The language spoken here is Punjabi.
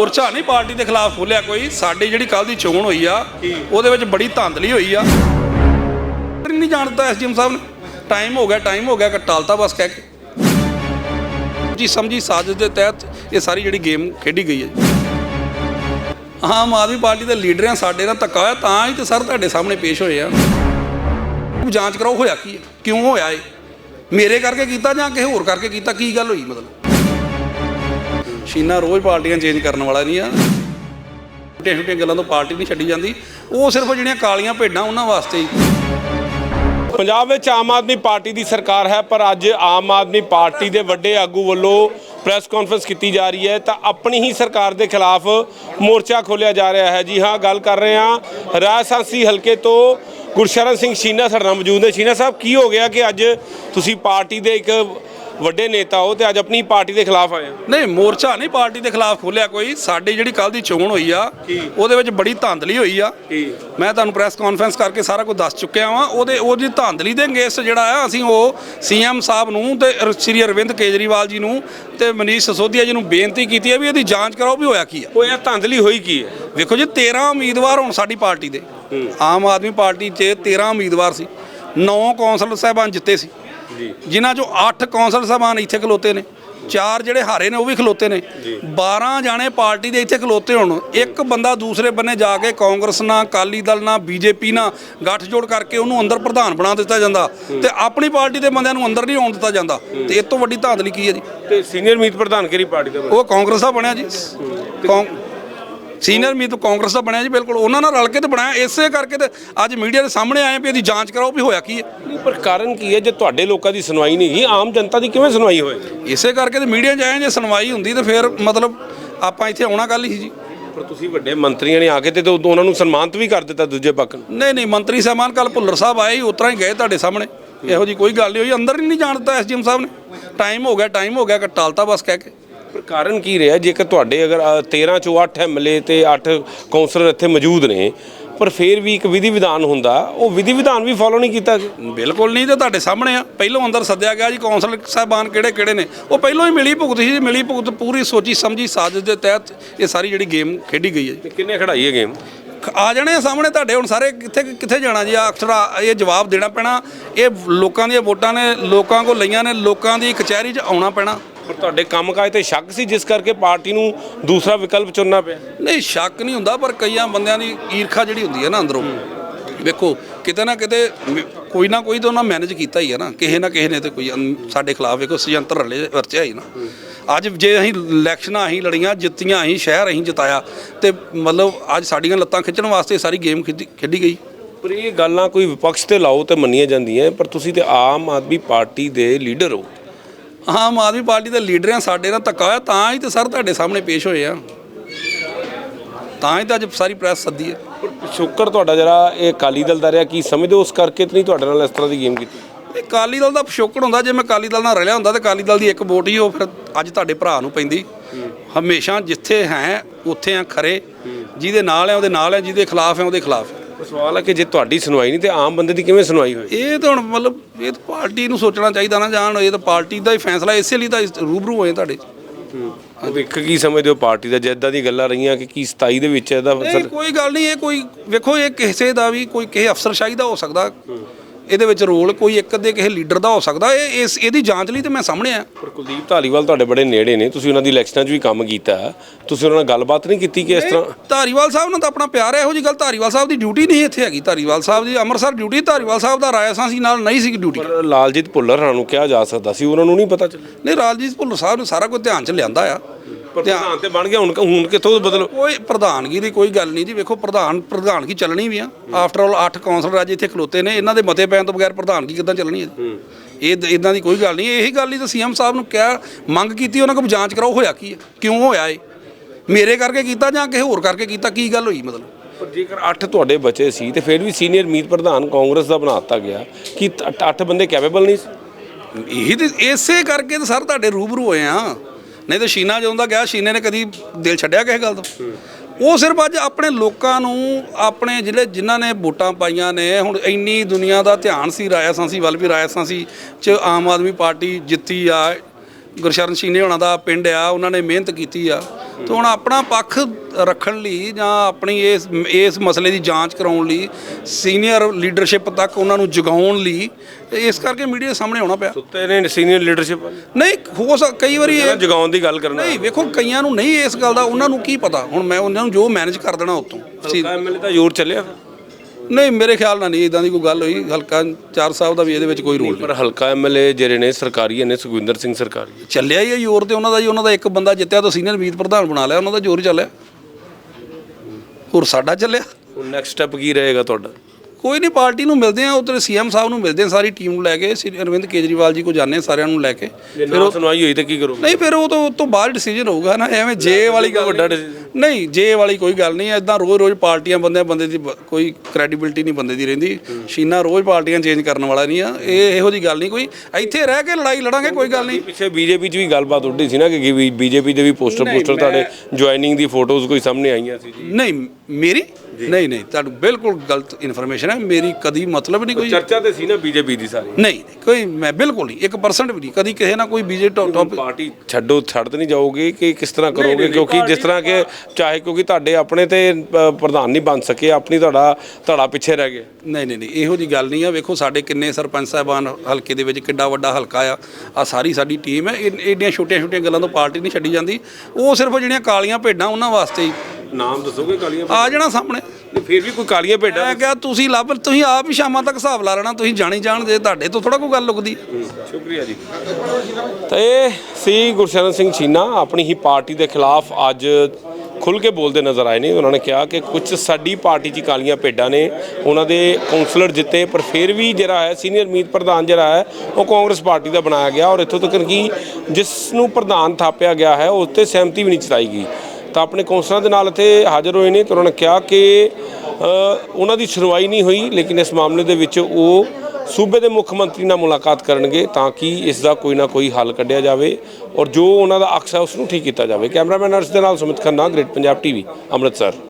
ਮੋਰਚਾ ਨਹੀਂ ਪਾਰਟੀ ਦੇ ਖਿਲਾਫ ਖੋਲਿਆ ਕੋਈ ਸਾਡੀ ਜਿਹੜੀ ਕੱਲ ਦੀ ਚੋਣ ਹੋਈ ਆ ਉਹਦੇ ਵਿੱਚ ਬੜੀ ਧਾਂਦਲੀ ਹੋਈ ਆ। ਨਹੀਂ ਜਾਣਦਾ ਐਸਡੀਐਮ ਸਾਹਿਬ ਨੇ। ਟਾਈਮ ਹੋ ਗਿਆ ਟਾਈਮ ਹੋ ਗਿਆ ਕਿ ਟਾਲਤਾ ਬਸ ਕਹਿ ਕੇ। ਜੀ ਸਮਝੀ ਸਾਜ਼ਿਸ਼ ਦੇ ਤਹਿਤ ਇਹ ਸਾਰੀ ਜਿਹੜੀ ਗੇਮ ਖੇਡੀ ਗਈ ਹੈ। ਆਮ ਆਦਮੀ ਪਾਰਟੀ ਦੇ ਲੀਡਰਾਂ ਸਾਡੇ ਨਾਲ ਧੱਕਾ ਹੋਇਆ ਤਾਂ ਹੀ ਤੇ ਸਰ ਤੁਹਾਡੇ ਸਾਹਮਣੇ ਪੇਸ਼ ਹੋਏ ਆ। ਜਾਂਚ ਕਰਾਓ ਹੋਇਆ ਕੀ ਹੈ? ਕਿਉਂ ਹੋਇਆ ਇਹ? ਮੇਰੇ ਕਰਕੇ ਕੀਤਾ ਜਾਂ ਕਿਸੇ ਹੋਰ ਕਰਕੇ ਕੀਤਾ? ਕੀ ਗੱਲ ਹੋਈ ਮਤਲਬ? ਸ਼ੀਨਾ ਰੋਜ਼ ਪਾਰਟੀਆਂ ਚੇਂਜ ਕਰਨ ਵਾਲਾ ਨਹੀਂ ਆ। ਛੋਟੀਆਂ ਛੋਟੀਆਂ ਗੱਲਾਂ ਤੋਂ ਪਾਰਟੀ ਨਹੀਂ ਛੱਡੀ ਜਾਂਦੀ। ਉਹ ਸਿਰਫ ਜਿਹੜੀਆਂ ਕਾਲੀਆਂ ਭੇਡਾਂ ਉਹਨਾਂ ਵਾਸਤੇ ਹੀ। ਪੰਜਾਬ ਵਿੱਚ ਆਮ ਆਦਮੀ ਪਾਰਟੀ ਦੀ ਸਰਕਾਰ ਹੈ, ਪਰ ਅੱਜ ਆਮ ਆਦਮੀ ਪਾਰਟੀ ਦੇ ਵੱਡੇ ਆਗੂ ਵੱਲੋਂ ਪ੍ਰੈਸ ਕਾਨਫਰੰਸ ਕੀਤੀ ਜਾ ਰਹੀ ਹੈ। ਤਾਂ ਆਪਣੀ ਹੀ ਸਰਕਾਰ ਦੇ ਖਿਲਾਫ ਮੋਰਚਾ ਖੋਲਿਆ ਜਾ ਰਿਹਾ ਹੈ। ਜੀ ਹਾਂ, ਗੱਲ ਕਰ ਰਹੇ ਹਾਂ। ਰਾਜਸਾਂਸੀ ਹਲਕੇ ਤੋਂ ਗੁਰਸ਼ਰਨ ਸਿੰਘ ਸ਼ੀਨਾ ਸਾਡੇ ਨਾਲ ਮੌਜੂਦ ਨੇ। ਸ਼ੀਨਾ ਸਾਹਿਬ, ਕੀ ਹੋ ਗਿਆ ਕਿ ਅੱਜ ਤੁਸੀਂ ਪਾਰਟੀ ਦੇ ਇੱਕ ਵੱਡੇ ਨੇਤਾ ਹੋ ਤੇ ਅੱਜ ਆਪਣੀ ਪਾਰਟੀ ਦੇ ਖਿਲਾਫ ਆਏ ਹੋ ਨਹੀਂ ਮੋਰਚਾ ਨਹੀਂ ਪਾਰਟੀ ਦੇ ਖਿਲਾਫ ਖੋਲਿਆ ਕੋਈ। ਸਾਡੀ ਜਿਹੜੀ ਕੱਲ ਦੀ ਚੋਣ ਹੋਈ ਆ ਉਹਦੇ ਵਿੱਚ ਬੜੀ ਧਾਂਦਲੀ ਹੋਈ ਆ। ਮੈਂ ਤੁਹਾਨੂੰ ਪ੍ਰੈਸ ਕਾਨਫਰੰਸ ਕਰਕੇ ਸਾਰਾ ਕੁਝ ਦੱਸ ਚੁੱਕਿਆ ਵਾਂ। ਉਹਦੇ ਉਹਦੀ ਧਾਂਦਲੀ ਦੇ ਅੰਗੇਸ ਜਿਹੜਾ ਆ ਅਸੀਂ ਉਹ ਸੀਐਮ ਸਾਹਿਬ ਨੂੰ ਤੇ ਅਰ- ਸ਼੍ਰੀ ਅਰਵਿੰਦ ਕੇਜਰੀਵਾਲ ਜੀ ਨੂੰ ਤੇ ਮਨੀਸ਼ ਸਿਸੋਦੀਆ ਜੀ ਨੂੰ ਬੇਨਤੀ ਕੀਤੀ ਹੈ ਵੀ ਇਹਦੀ ਜਾਂਚ ਕਰਾਓ ਵੀ ਹੋਇਆ ਕੀ ਆ। ਉਹ ਇਹ ਧਾਂਦਲੀ ਹੋਈ ਕੀ ਹੈ ਵੇਖੋ ਜੀ 13 ਉਮੀਦਵਾਰ ਹੁਣ ਸਾਡੀ ਪਾਰਟੀ ਦੇ। ਆਮ ਆਦਮੀ ਪਾਰਟੀ 'ਚ 13 ਉਮੀਦਵਾਰ ਸੀ। 9 ਕੌਂਸਲਰ ਸਾਹਿਬਾਨ ਜਿੱਤੇ ਸੀ। ਜੀ। ਜਿਨ੍ਹਾਂ ਚੋਂ 8 ਕੌਂਸਲ ਸਾਹਿਬਾਨ ਇੱਥੇ ਖਲੋਤੇ ਨੇ। ਚਾਰ ਜਿਹੜੇ ਹਾਰੇ ਨੇ ਉਹ ਵੀ ਖਲੋਤੇ ਨੇ। 12 ਜਾਣੇ ਪਾਰਟੀ ਦੇ ਇੱਥੇ ਖਲੋਤੇ ਹੋਣ। ਇੱਕ ਬੰਦਾ ਦੂਸਰੇ ਬੰਨੇ ਜਾ ਕੇ ਕਾਂਗਰਸ ਨਾਲ ਅਕਾਲੀ ਦਲ ਨਾਲ ਬੀਜੇਪੀ ਨਾਲ ਗੱਠਜੋੜ ਕਰਕੇ ਉਹਨੂੰ ਅੰਦਰ ਪ੍ਰਧਾਨ ਬਣਾ ਦਿੱਤਾ ਜਾਂਦਾ। ਤੇ ਆਪਣੀ ਪਾਰਟੀ ਦੇ ਬੰਦਿਆਂ ਨੂੰ ਅੰਦਰ ਨਹੀਂ ਆਉਣ ਦਿੱਤਾ ਜਾਂਦਾ। ਤੇ ਇਸ ਤੋਂ ਵੱਡੀ ਧਾਂਦਲੀ ਕੀ ਹੈ ਜੀ? ਤੇ ਸੀਨੀਅਰ ਮੀਤ ਪ੍ਰਧਾਨ ਕਿਹੜੀ ਪਾਰਟੀ ਦਾ ਉਹ ਕਾਂਗਰਸ ਦਾ ਬਣਿਆ ਜੀ। ਸੀਨੀਅਰ ਮੀਤ ਕਾਂਗਰਸ ਦਾ ਬਣਿਆ ਜੀ ਬਿਲਕੁਲ। ਉਹਨਾਂ ਨਾਲ ਰਲ ਕੇ ਤੇ ਬਣਾਇਆ। ਇਸੇ ਕਰਕੇ ਤੇ ਅੱਜ ਮੀਡੀਆ ਦੇ ਸਾਹਮਣੇ ਆਏ ਵੀ ਇਹਦੀ ਜਾਂਚ ਕਰਾਓ ਵੀ ਹੋਇਆ ਕੀ ਹੈ। ਪਰ ਕਾਰਨ ਕੀ ਹੈ? ਜੇ ਤੁਹਾਡੇ ਲੋਕਾਂ ਦੀ ਸੁਣਵਾਈ ਨਹੀਂ ਗਈ ਆਮ ਜਨਤਾ ਦੀ ਕਿਵੇਂ ਸੁਣਵਾਈ ਹੋਏ? ਇਸੇ ਕਰਕੇ ਤੇ ਮੀਡੀਆ 'ਚ ਆਏ ਜੇ ਸੁਣਵਾਈ ਹੁੰਦੀ ਤੇ ਫਿਰ ਮਤਲਬ ਆਪਾਂ ਇੱਥੇ ਆਉਣਾ ਕੱਲ ਹੀ ਜੀ। ਪਰ ਤੁਸੀਂ ਵੱਡੇ ਮੰਤਰੀਆਂ ਨੇ ਆ ਕੇ ਤੇ ਉਦੋਂ ਉਹਨਾਂ ਨੂੰ ਸਨਮਾਨਿਤ ਵੀ ਕਰ ਦਿੱਤਾ ਦੂਜੇ ਪੱਖ ਨੂੰ। ਨਹੀਂ ਨਹੀਂ ਮੰਤਰੀ ਸਾਹਿਬਾਨ ਕੱਲ ਭੁੱਲਰ ਸਾਹਿਬ ਆਏ ਉਤਰਾ ਹੀ ਗਏ ਤੁਹਾਡੇ ਸਾਹਮਣੇ। ਇਹੋ ਜੀ ਕੋਈ ਗੱਲ ਨਹੀਂ ਹੋਈ। ਅੰਦਰ ਹੀ ਨਹੀਂ ਜਾਣ ਦਿੱਤਾ ਐਸਡੀਐਮ ਸਾਹਿਬ ਨੇ। ਟਾਈਮ ਹੋ ਗਿਆ ਟਾਈਮ ਹੋ ਗਿਆ ਕਿ ਟਾਲਤਾ ਬਸ ਕਹਿ ਕੇ। ਪਰ ਕਾਰਨ ਕੀ ਰਿਹਾ? ਜੇਕਰ ਤੁਹਾਡੇ ਅਗਰ ਅ, 13 ਚੋਂ 8 ਐਮਐਲਏ ਤੇ 8 ਕੌਂਸਲਰ ਇੱਥੇ ਮੌਜੂਦ ਨੇ ਪਰ ਫਿਰ ਵੀ ਇੱਕ ਵਿਧੀ ਵਿਧਾਨ ਹੁੰਦਾ ਉਹ ਵਿਧੀ ਵਿਧਾਨ ਵੀ ਫਾਲੋ ਨਹੀਂ ਕੀਤਾ ਬਿਲਕੁਲ ਨਹੀਂ ਤੇ ਤੁਹਾਡੇ ਸਾਹਮਣੇ ਆ। ਪਹਿਲੋਂ ਅੰਦਰ ਸੱਦਿਆ ਗਿਆ ਜੀ ਕੌਂਸਲ ਸਾਹਿਬਾਨ ਕਿਹੜੇ ਕਿਹੜੇ ਨੇ? ਉਹ ਪਹਿਲੋਂ ਹੀ ਮਿਲੀ ਭੁਗਤ ਸੀ ਮਿਲੀ ਭੁਗਤ ਪੂਰੀ ਸੋਚੀ ਸਮਝੀ ਸਾਜ਼ਿਸ਼ ਦੇ ਤਹਿਤ ਇਹ ਸਾਰੀ ਜਿਹੜੀ ਗੇਮ ਖੇਡੀ ਗਈ ਹੈ ਜੀ। ਕਿੰਨੇ ਖੜਾਈ ਹੈ ਗੇਮ? ਆ ਜਾਣੇ ਸਾਹਮਣੇ ਤੁਹਾਡੇ ਹੁਣ ਸਾਰੇ ਕਿੱਥੇ ਕਿੱਥੇ ਜਾਣਾ ਜੀ? ਅਕਸਰ ਇਹ ਜਵਾਬ ਦੇਣਾ ਪੈਣਾ ਇਹ ਲੋਕਾਂ ਦੀਆਂ ਵੋਟਾਂ ਨੇ ਲੋਕਾਂ ਕੋਲ ਲਈਆਂ ਨੇ ਲੋਕਾਂ ਦੀ ਕਚਹਿਰੀ 'ਚ ਆਉਣਾ ਪੈਣਾ। ਪਰ ਤੁਹਾਡੇ ਕੰਮਕਾਜ ਤੇ ਸ਼ੱਕ ਸੀ ਜਿਸ ਕਰਕੇ ਪਾਰਟੀ ਨੂੰ ਦੂਸਰਾ ਵਿਕਲਪ ਚੁਣਨਾ ਪਿਆ? ਨਹੀਂ ਸ਼ੱਕ ਨਹੀਂ ਹੁੰਦਾ ਪਰ ਕਈਆਂ ਬੰਦਿਆਂ ਦੀ ਈਰਖਾ ਜਿਹੜੀ ਹੁੰਦੀ ਹੈ ਨਾ ਅੰਦਰੋਂ। ਵੇਖੋ ਕਿਤੇ ਨਾ ਕਿਤੇ ਕੋਈ ਨਾ ਕੋਈ ਤਾਂ ਉਹਨਾਂ ਮੈਨੇਜ ਕੀਤਾ ਹੀ ਹੈ ਨਾ। ਕਿਸੇ ਨਾ ਕਿਸੇ ਨੇ ਤੇ ਕੋਈ ਸਾਡੇ ਖਿਲਾਫ ਵੇਖੋ ਸਯੰਤਰ ਰਲੇ ਵਰਤਿਆ ਹੀ ਨਾ। ਅੱਜ ਜੇ ਅਸੀਂ ਇਲੈਕਸ਼ਨਾਂ ਅਸੀਂ ਲੜੀਆਂ ਜਿੱਤੀਆਂ ਅਸੀਂ ਸ਼ਹਿਰ ਅਸੀਂ ਜਿਤਾਇਆ ਤੇ ਮਤਲਬ ਅੱਜ ਸਾਡੀਆਂ ਲੱਤਾਂ ਖਿੱਚਣ ਵਾਸਤੇ ਸਾਰੀ ਗੇਮ ਖੇਡੀ ਖੇਡੀ ਗਈ। ਪਰ ਇਹ ਗੱਲਾਂ ਕੋਈ ਵਿਪਕਸ਼ ਤੇ ਲਾਓ ਤੇ ਮੰਨੀਆਂ ਜਾਂਦੀਆਂ ਪਰ ਤੁਸੀਂ ਤੇ ਆਮ ਆਦਮੀ ਪਾਰਟੀ ਦੇ ਲੀਡਰ ਹੋ। ਆਮ ਆਦਮੀ ਪਾਰਟੀ ਦੇ ਲੀਡਰਾਂ ਸਾਡੇ ਨਾਲ ਧੱਕਾ ਹੋਇਆ ਤਾਂ ਹੀ ਤੇ ਸਰ ਤੁਹਾਡੇ ਸਾਹਮਣੇ ਪੇਸ਼ ਹੋਏ ਆ। ਤਾਂ ਹੀ ਤਾਂ ਅੱਜ ਸਾਰੀ ਪ੍ਰੈਸ ਸੱਦੀ ਹੈ। ਪਿਛੋਕੜ ਤੁਹਾਡਾ ਜਿਹੜਾ ਇਹ ਅਕਾਲੀ ਦਲ ਦਾ ਰਿਹਾ ਕੀ ਸਮਝਦੇ ਹੋ ਉਸ ਕਰਕੇ ਤੇ ਨਹੀਂ ਤੁਹਾਡੇ ਨਾਲ ਇਸ ਤਰ੍ਹਾਂ ਦੀ ਗੇਮ ਕੀਤੀ? ਇਹ ਅਕਾਲੀ ਦਲ ਦਾ ਪਿਛੋਕੜ ਹੁੰਦਾ ਜੇ ਮੈਂ ਅਕਾਲੀ ਦਲ ਨਾਲ ਰਲਿਆ ਹੁੰਦਾ ਤੇ ਅਕਾਲੀ ਦਲ ਦੀ ਇੱਕ ਵੋਟ ਹੀ ਉਹ ਫਿਰ ਅੱਜ ਤੁਹਾਡੇ ਭਰਾ ਨੂੰ ਪੈਂਦੀ। ਹਮੇਸ਼ਾ ਜਿੱਥੇ ਹੈ ਉੱਥੇ ਆ ਖਰੇ। ਜਿਹਦੇ ਨਾਲ ਹੈ ਉਹਦੇ ਨਾਲ ਹੈ ਜਿਹਦੇ ਖਿਲਾਫ ਹੈ ਉਹਦੇ ਖਿਲਾਫ ਹੈ ਸਵਾਲ ਹੈ ਕਿ ਜੇ ਤੁਹਾਡੀ ਸੁਣਵਾਈ ਨਹੀਂ ਤੇ ਆਮ ਬੰਦੇ ਦੀ ਕਿਵੇਂ ਸੁਣਵਾਈ ਹੋਏ ਇਹ ਤਾਂ ਹੁਣ ਮਤਲਬ ਇਹ ਤਾਂ ਪਾਰਟੀ ਨੂੰ ਸੋਚਣਾ ਚਾਹੀਦਾ ਨਾ ਜਾਣ ਇਹ ਤਾਂ ਪਾਰਟੀ ਦਾ ਹੀ ਫੈਸਲਾ ਇਸੇ ਲਈ ਤਾਂ ਇਸ ਰੂਬਰੂ ਹੋਏ ਤੁਹਾਡੇ। ਭਵਿੱਖ ਕੀ ਸਮਝਦੇ ਹੋ ਪਾਰਟੀ ਦਾ? ਜਿੱਦਾਂ ਦੀ ਗੱਲਾਂ ਰਹੀਆਂ ਕਿ ਕੀ 27 ਦੇ ਵਿੱਚ ਇਹਦਾ ਨਹੀਂ ਕੋਈ ਗੱਲ ਨਹੀਂ ਇਹ ਕੋਈ ਵੇਖੋ ਇਹ ਕਿਸੇ ਦਾ ਵੀ ਕੋਈ ਕਿਸੇ ਅਫਸਰਸ਼ਾਹੀ ਦਾ ਹੋ ਸਕਦਾ। ਇਹਦੇ ਵਿੱਚ ਰੋਲ ਕੋਈ ਇੱਕ ਅੱਧੇ ਕਿਸੇ ਲੀਡਰ ਦਾ ਹੋ ਸਕਦਾ ਇਹ ਇਸ ਇਹਦੀ ਜਾਂਚ ਲਈ ਤੇ ਮੈਂ ਸਾਹਮਣੇ ਆ। ਪਰ ਕੁਲਦੀਪ ਧਾਲੀਵਾਲ ਤੁਹਾਡੇ ਬੜੇ ਨੇੜੇ ਨੇ ਤੁਸੀਂ ਉਹਨਾਂ ਦੀ ਇਲੈਕਸ਼ਨਾਂ 'ਚ ਵੀ ਕੰਮ ਕੀਤਾ। ਤੁਸੀਂ ਉਹਨਾਂ ਨਾਲ ਗੱਲਬਾਤ ਨਹੀਂ ਕੀਤੀ ਕਿ ਇਸ ਤਰ੍ਹਾਂ ਧਾਰੀਵਾਲ ਸਾਹਿਬ ਨਾਲ ਤਾਂ ਆਪਣਾ ਪਿਆਰ ਹੈ ਇਹੋ ਜੀ ਗੱਲ ਧਾਰੀਵਾਲ ਸਾਹਿਬ ਦੀ ਡਿਊਟੀ ਨਹੀਂ ਇੱਥੇ ਹੈਗੀ। ਧਾਰੀਵਾਲ ਸਾਹਿਬ ਦੀ ਅੰਮ੍ਰਿਤਸਰ ਡਿਊਟੀ ਧਾਰੀਵਾਲ ਸਾਹਿਬ ਦਾ ਰਾਜਸਾਂਸੀ ਨਾਲ ਨਹੀਂ ਸੀ ਡਿਊਟੀ। ਪਰ ਲਾਲਜੀਤ ਭੁੱਲਰ ਨੂੰ ਕਿਹਾ ਜਾ ਸਕਦਾ ਸੀ ਉਹਨਾਂ ਨੂੰ ਨਹੀਂ ਪਤਾ ਚੱਲਿਆ। ਨਹੀਂ ਰਾਜਜੀਤ ਭੁੱਲਰ ਸਾਹਿਬ ਨੇ ਸਾਰਾ ਕੁਝ ਧਿਆਨ ਚ ਲਿਆਂਦਾ ਆ। ਪ੍ਰਧਾਨ ਤੇ ਬਣ ਗਿਆ ਹੁਣ ਹੁਣ ਕਿੱਥੋਂ ਬਦਲ ਕੋਈ ਪ੍ਰਧਾਨਗੀ ਦੀ ਕੋਈ ਗੱਲ ਨਹੀਂ ਜੀ ਵੇਖੋ ਪ੍ਰਧਾਨ ਪ੍ਰਧਾਨਗੀ ਚੱਲਣੀ ਵੀ ਆ। ਆਫਟਰ ਆਲ 8 ਕੌਂਸਲਰ ਅੱਜ ਇੱਥੇ ਖਲੋਤੇ ਨੇ ਇਹਨਾਂ ਦੇ ਮਤੇ ਪੈਣ ਤੋਂ ਬਗੈਰ ਪ੍ਰਧਾਨਗੀ ਕਿੱਦਾਂ ਚੱਲਣੀ ਹੈ? ਇਹ ਇਦਾਂ ਦੀ ਕੋਈ ਗੱਲ ਨਹੀਂ ਇਹੀ ਗੱਲ ਹੀ ਤਾਂ ਸੀਐਮ ਸਾਹਿਬ ਨੂੰ ਕਿਹਾ ਮੰਗ ਕੀਤੀ ਉਹਨਾਂ ਕੋਲ ਜਾਂਚ ਕਰਾਓ ਹੋਇਆ ਕੀ ਹੈ? ਕਿਉਂ ਹੋਇਆ ਇਹ? ਮੇਰੇ ਕਰਕੇ ਕੀਤਾ ਜਾਂ ਕਿਸੇ ਹੋਰ ਕਰਕੇ ਕੀਤਾ? ਕੀ ਗੱਲ ਹੋਈ ਮਤਲਬ? ਪਰ ਜੇਕਰ 8 ਤੁਹਾਡੇ ਬਚੇ ਸੀ ਤੇ ਫਿਰ ਵੀ ਸੀਨੀਅਰ ਮੀਤ ਪ੍ਰਧਾਨ ਕਾਂਗਰਸ ਦਾ ਬਣਾ ਦਿੱਤਾ ਗਿਆ ਕਿ 8 ਬੰਦੇ ਕੈਪੇਬਲ ਨਹੀਂ ਸੀ? ਇਹੀ ਤੇ ਇਸੇ ਕਰਕੇ ਤਾਂ ਸਰ ਤੁਹਾਡੇ ਰੂਬਰੂ ਹੋਏ ਆ। ਨਹੀਂ ਤਾਂ ਸ਼ੀਨਾ ਜਦੋਂ ਦਾ ਗਿਆ, ਸ਼ੀਨੇ ਨੇ ਕਦੀ ਦਿਲ ਛੱਡਿਆ ਕਿਸੇ ਗੱਲ ਤੋਂ? ਉਹ ਸਿਰਫ ਅੱਜ ਆਪਣੇ ਲੋਕਾਂ ਨੂੰ, ਆਪਣੇ ਜਿਹੜੇ ਜਿਨ੍ਹਾਂ ਨੇ ਵੋਟਾਂ ਪਾਈਆਂ ਨੇ, ਹੁਣ ਇੰਨੀ ਦੁਨੀਆ ਦਾ ਧਿਆਨ ਸੀ ਰਾਜਾ ਸਾਂਸੀ ਵੱਲ ਵੀ ਰਾਜਾ ਸਾਂਸੀ ਚ ਆਮ ਆਦਮੀ ਪਾਰਟੀ ਜਿੱਤੀ ਆ ਗੁਰਸ਼ਰਨ ਸ਼ੀਨੇ ਹੋਣਾ ਦਾ ਪਿੰਡ ਆ ਉਹਨਾਂ ਨੇ ਮਿਹਨਤ ਕੀਤੀ ਆ। ਤੇ ਹੁਣ ਆਪਣਾ ਪੱਖ ਰੱਖਣ ਲਈ ਜਾਂ ਆਪਣੀ ਇਸ ਇਸ ਮਸਲੇ ਦੀ ਜਾਂਚ ਕਰਾਉਣ ਲਈ ਸੀਨੀਅਰ ਲੀਡਰਸ਼ਿਪ ਤੱਕ ਉਹਨਾਂ ਨੂੰ ਜਗਾਉਣ ਲਈ ਇਸ ਕਰਕੇ ਮੀਡੀਆ ਸਾਹਮਣੇ ਆਉਣਾ ਪਿਆ। ਸੁੱਤੇ ਨੇ ਸੀਨੀਅਰ ਲੀਡਰਸ਼ਿਪ ਨਹੀਂ ਹੋ ਸਕ ਕਈ ਵਾਰੀ ਇਹ ਜਗਾਉਣ ਦੀ ਗੱਲ ਕਰਨਾ। ਨਹੀਂ ਵੇਖੋ ਕਈਆਂ ਨੂੰ ਨਹੀਂ ਇਸ ਗੱਲ ਦਾ ਉਹਨਾਂ ਨੂੰ ਕੀ ਪਤਾ। ਹੁਣ ਮੈਂ ਉਹਨਾਂ ਨੂੰ ਜੋ ਮੈਨੇਜ ਕਰ ਦੇਣਾ ਉਤੋਂ ਐਮਐਲਏ ਦਾ ਜ਼ੋਰ ਚੱਲਿਆ। ਨਹੀਂ ਮੇਰੇ ਖਿਆਲ ਨਾਲ ਨਹੀਂ ਇਦਾਂ ਦੀ ਕੋਈ ਗੱਲ ਹੋਈ। ਹਲਕਾ ਚਾਰ ਸਾਹਿਬ ਦਾ ਵੀ ਇਹਦੇ ਵਿੱਚ ਕੋਈ ਰੋਲ ਨਹੀਂ ਪਰ ਹਲਕਾ ਐਮਐਲਏ ਜਿਹੜੇ ਨੇ ਸਰਕਾਰੀ ਨੇ ਸੁਖਵਿੰਦਰ ਸਿੰਘ ਸਰਕਾਰੀ ਚੱਲਿਆ ਹੀ ਹੈ ਜ਼ੋਰ ਤੇ ਉਹਨਾਂ ਦਾ ਜੀ ਉਹਨਾਂ ਦਾ ਇੱਕ ਬੰਦਾ ਜਿੱਤਿਆ ਤਾਂ ਸੀਨੀਅਰ ਮੀਤ ਪ੍ਰਧਾਨ ਬਣਾ ਲਿਆ ਉਹਨਾਂ ਦਾ ਜ਼ੋਰ ਚੱਲਿਆ। ਹੋਰ ਸਾਡਾ ਚੱਲਿਆ। ਹੁਣ ਨੈਕਸਟ ਸਟੈਪ ਕੀ ਰਹੇਗਾ ਤੁਹਾਡਾ? ਕੋਈ ਨਹੀਂ ਪਾਰਟੀ ਨੂੰ ਮਿਲਦੇ ਆ ਉਧਰ ਸੀਐਮ ਸਾਹਿਬ ਨੂੰ ਮਿਲਦੇ ਆ ਸਾਰੀ ਟੀਮ ਨੂੰ ਲੈ ਕੇ ਸ੍ਰੀ ਅਰਵਿੰਦ ਕੇਜਰੀਵਾਲ ਜੀ ਕੋ ਆ ਸਾਰਿਆਂ ਨੂੰ ਲੈ ਕੇ। ਜੇ ਨਾ ਸੁਣਵਾਈ ਹੋਈ ਤਾਂ ਕੀ ਕਰੋਗੇ? ਨਹੀਂ ਫਿਰ ਉਹ ਤੋਂ ਉਹ ਤੋਂ ਬਾਅਦ ਡਿਸੀਜਨ ਹੋਊਗਾ ਨਾ ਐਵੇਂ ਜੇ ਵਾਲੀ ਗੱਲ ਵੱਡਾ ਨਹੀਂ। ਨਹੀਂ ਜੇ ਵਾਲੀ ਕੋਈ ਗੱਲ ਨਹੀਂ ਐਦਾਂ ਰੋਜ਼-ਰੋਜ਼ ਪਾਰਟੀਆਂ ਬੰਦੇ ਬੰਦੇ ਦੀ ਬ- ਕੋਈ ਕ੍ਰੈਡੀਬਿਲਟੀ ਨਹੀਂ ਬੰਦੇ ਦੀ ਰਹਿੰਦੀ। ਸ਼ੀਨਾ ਰੋਜ਼ ਪਾਰਟੀਆਂ ਚੇਂਜ ਕਰਨ ਵਾਲਾ ਨਹੀਂ ਆ। ਇਹ ਇਹੋ ਜੀ ਗੱਲ ਨਹੀਂ ਕੋਈ ਇੱਥੇ ਰਹਿ ਕੇ ਲੜਾਈ ਲੜਾਂਗੇ ਕੋਈ ਗੱਲ ਨਹੀਂ। ਪਿੱਛੇ ਬੀਜੇਪੀ 'ਚ ਵੀ ਗੱਲਬਾਤ ਉੱਡੀ ਸੀ ਨਾ ਕਿ ਬੀਜੇਪੀ ਦੇ ਵੀ ਪੋਸਟਰ ਪੋਸਟਰ ਤੁਹਾਡੇ ਜੁਆਇਨਿੰਗ ਦੀ ਫੋਟੋਜ਼ ਕੋਈ ਸਾਹਮਣੇ ਆਈਆਂ ਸੀ ਜੀ? ਨਹੀਂ ਮੇਰੀ? ਨਹੀਂ ਨਹੀਂ ਤੁਹਾਨੂੰ ਬਿਲਕੁਲ ਗਲਤ ਇਨਫੋਰਮੇਸ਼ਨ ਹੈ। ਮੇਰੀ ਕਦੀ ਮਤਲਬ ਨਹੀਂ ਕੋਈ। ਚਰਚਾ ਤੇ ਸੀ ਨਾ ਬੀਜੇਪੀ ਦੀ ਸਾਰੀ। ਨਹੀਂ ਨਹੀਂ, ਕੋਈ ਮੈਂ ਬਿਲਕੁਲ ਨਹੀਂ 1% ਵੀ ਨਹੀਂ ਕਦੀ ਕਿਸੇ ਨਾਲ ਕੋਈ ਬੀਜੇ ਟੌਪ ਪਾਰਟੀ ਛੱਡੋ ਛੱਡ ਤੇ ਨਹੀਂ ਜਾਓਗੇ ਕਿ ਕਿਸ ਤਰ੍ਹਾਂ ਕਰੋਗੇ? ਕਿਉਂਕਿ ਜਿਸ ਤਰ੍ਹਾਂ ਕਿ ਚਾਹੇ ਕਿਉਂਕਿ ਤੁਹਾਡੇ ਆਪਣੇ ਤੇ ਅ, ਪ੍ਰਧਾਨ ਨਹੀਂ ਬਣ ਸਕੇ ਆਪਣੀ ਤੁਹਾਡਾ ਧੜਾ ਪਿੱਛੇ ਰਹਿ ਗਿਆ। ਨਹੀਂ ਨਹੀਂ ਨਹੀਂ ਇਹੋ ਜੀ ਗੱਲ ਨਹੀਂ ਆ। ਵੇਖੋ ਸਾਡੇ ਕਿੰਨੇ ਸਰਪੰਚ ਸਾਹਿਬਾਨ ਹਲਕੇ ਦੇ ਵਿੱਚ ਕਿੱਡਾ ਵੱਡਾ ਹਲਕਾ ਆ। ਆ ਸਾਰੀ ਸਾਡੀ ਟੀਮ ਹੈ। ਇਹ- ਏਡੀਆਂ ਛੋਟੀਆਂ ਛੋਟੀਆਂ ਗੱਲਾਂ ਤੋਂ ਪਾਰਟੀ ਨਹੀਂ ਛੱਡੀ ਜਾਂਦੀ। ਉਹ ਸਿਰਫ ਜਿਹੜੀਆਂ ਕਾਲੀਆਂ ਭੇਡਾਂ ਉਹਨਾਂ ਵਾਸਤੇ ਹੀ। ਨਾਮ ਦੱਸੋਗੇ ਕਾਲੀਆਂ ਆ ਜਾਣਾ ਸਾਹਮਣੇ। ਫਿਰ ਵੀ ਕੋਈ ਕਾਲੀਆਂ ਭੇਡਾਂ ਮੈਂ ਕਿਹਾ ਤੁਸੀਂ ਲੱਭ ਤੁਸੀਂ ਆਪ ਹੀ ਸ਼ਾਮਾਂ ਤੱਕ ਹਿਸਾਬ ਲਾ ਲੈਣਾ ਤੁਸੀਂ ਜਾਣੀ ਜਾਣਦੇ ਤੁਹਾਡੇ ਤੋਂ ਥੋੜਾ ਕੋਈ ਗੱਲ ਲੁਕਦੀ। ਸ਼ੁਕਰੀਆ ਜੀ। ਤਾਂ ਇਹ ਸੀ ਗੁਰਸ਼ਰਨ ਸਿੰਘ ਚੀਨਾ ਆਪਣੀ ਹੀ ਪਾਰਟੀ ਦੇ ਖਿਲਾਫ ਅੱਜ ਖੁੱਲ ਕੇ ਬੋਲਦੇ ਨਜ਼ਰ ਆਏ ਨੇ। ਉਹਨਾਂ ਨੇ ਕਿਹਾ ਕਿ ਕੁਝ ਸਾਡੀ ਪਾਰਟੀ 'ਚ ਕਾਲੀਆਂ ਭੇਡਾਂ ਨੇ ਉਹਨਾਂ ਦੇ ਕਾਉਂਸਲਰ ਜਿੱਤੇ ਪਰ ਫਿਰ ਵੀ ਜਿਹੜਾ ਹੈ ਸੀਨੀਅਰ ਮੀਤ ਪ੍ਰਧਾਨ ਜਿਹੜਾ ਹੈ ਉਹ ਕਾਂਗਰਸ ਪਾਰਟੀ ਦਾ ਬਣਾਇਆ ਗਿਆ ਔਰ ਇੱਥੋਂ ਤੱਕ ਕਿ ਜਿਸ ਨੂੰ ਪ੍ਰਧਾਨ ਥਾਪਿਆ ਗਿਆ ਹੈ ਉਸ ਤੇ ਸਹਿਮਤੀ ਵੀ ਨਹੀਂ ਜਤਾਈ ਗਈ। ਤਾਂ ਆਪਣੇ ਕੌਂਸਲਰਾਂ ਦੇ ਨਾਲ ਇੱਥੇ ਹਾਜ਼ਰ ਹੋਏ ਨੇ ਤੇ ਉਹਨਾਂ ਨੇ ਕਿਹਾ ਕਿ ਉਹਨਾਂ ਦੀ ਸੁਣਵਾਈ ਨਹੀਂ ਹੋਈ, ਲੇਕਿਨ ਇਸ ਮਾਮਲੇ ਦੇ ਵਿੱਚ ਉਹ ਸੂਬੇ ਦੇ ਮੁੱਖ ਮੰਤਰੀ ਨਾਲ ਮੁਲਾਕਾਤ ਕਰਨਗੇ ਤਾਂ ਕਿ ਇਸ ਦਾ ਕੋਈ ਨਾ ਕੋਈ ਹੱਲ ਕੱਢਿਆ ਜਾਵੇ ਔਰ ਜੋ ਉਹਨਾਂ ਦਾ ਅਕਸ ਹੈ ਉਸ ਨੂੰ ਠੀਕ ਕੀਤਾ ਜਾਵੇ। ਕੈਮਰਾਮੈਨ ਅਰਸ਼ ਦੇ ਨਾਲ ਸੁਮਿਤ ਖੰਨਾ, ਗ੍ਰੇਟ ਪੰਜਾਬ ਟੀਵੀ, ਅੰਮ੍ਰਿਤਸਰ।